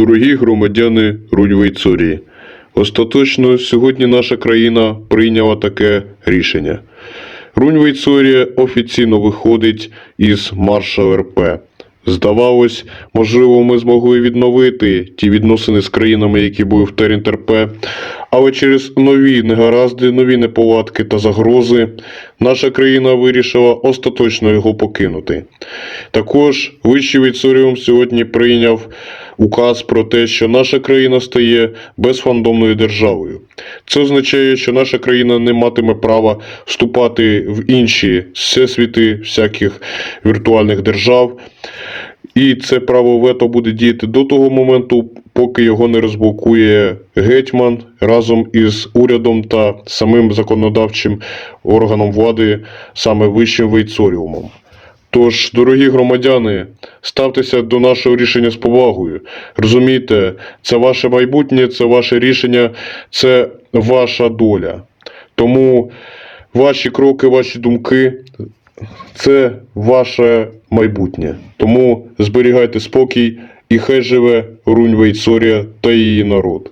Дорогі громадяни Рунь-Вейцорії, остаточно сьогодні наша країна прийняла таке рішення. Рунь-Вейцорія офіційно виходить із марша РП. Здавалось, можливо, ми змогли відновити ті відносини з країнами, які були в ТРНТРП, але через нові негаразди, нові неполадки та загрози наша країна вирішила остаточно його покинути. Також Вищий Вейцоріум сьогодні прийняв указ про те, що наша країна стає безфандомною державою. Це означає, що наша країна не матиме права вступати в інші всесвіти всяких віртуальних держав. І це право вето буде діяти до того моменту, поки його не розблокує гетьман разом із урядом та самим законодавчим органом влади, саме вищим вейцоріумом. Тож, дорогі громадяни, ставтеся до нашого рішення з повагою. Розумійте, це ваше майбутнє, це ваше рішення, це ваша доля. Тому ваші кроки, ваші думки це ваше майбутнє. Тому зберігайте спокій і хай живе Рунь Вейцорія та її народ.